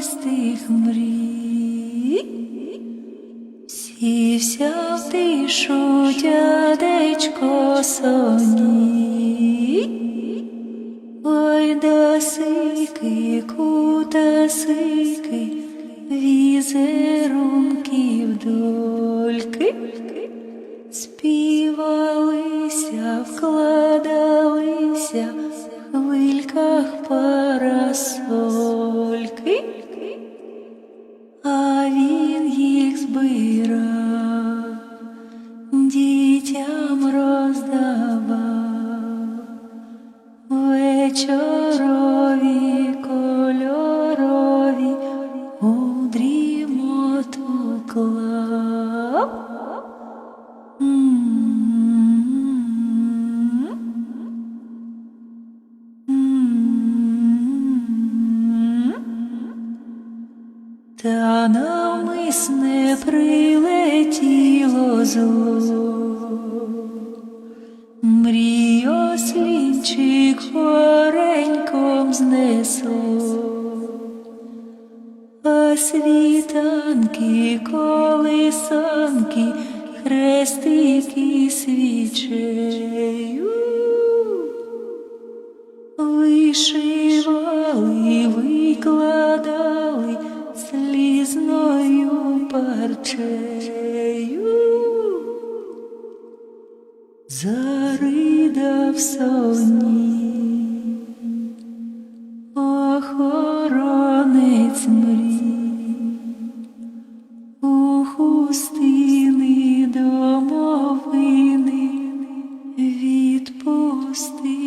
ясних мрій. Сівся в тишу дядечко соні. Ой, да сики, кута сики, візерунків дольки. Співалися, вкладалися роздавав вечорові кольорові дрімоту клав. Та навмисне прилетіло зло, мрій ослінчик гореньком знесло, а світанки, колисанки, хрестики свічею. Вишивали, викладали слізною парчею. заридався в ній, охоронець мрій, у хустини домовини відпусти.